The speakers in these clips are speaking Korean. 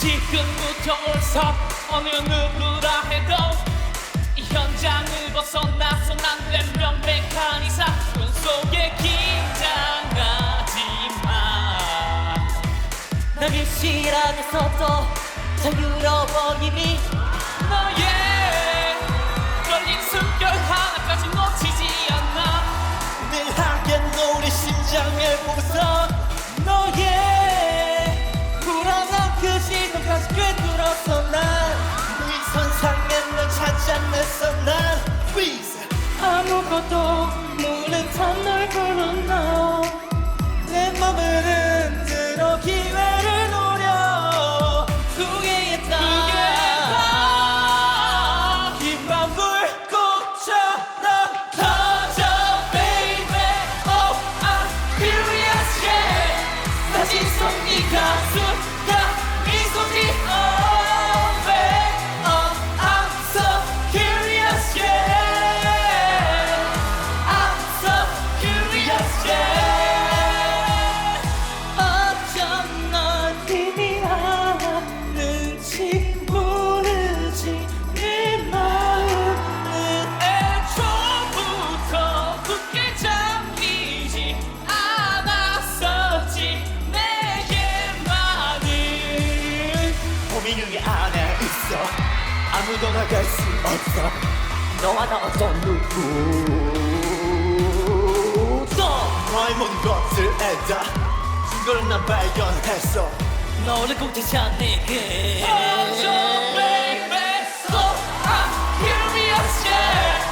지금부터 올서 어느 누구라 해도 이 현장을 벗어나서 난내 명백한 이 사건 속에 긴장하지 마. 너를 실안에서 도 자유로워 이미 너의 떨린 숨결 하나까지 놓치지 않아. 늘 함께 우리 심장을 보고서 너의 불안한 그 시선까지 꿰뚫어서 난 위선상에 널 않았어. 난 아 없어. 아무도 나갈 수 없어. 너와 나 어떤 누구도 너의 모든 것을 알다. 그걸 난 발견했어. 너를 꼭 찾아내게. Oh, your baby, so I'm curious, yeah.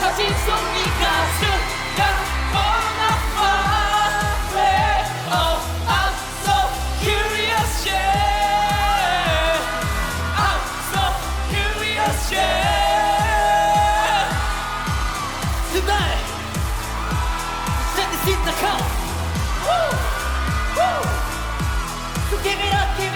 사진 속 Give it up, give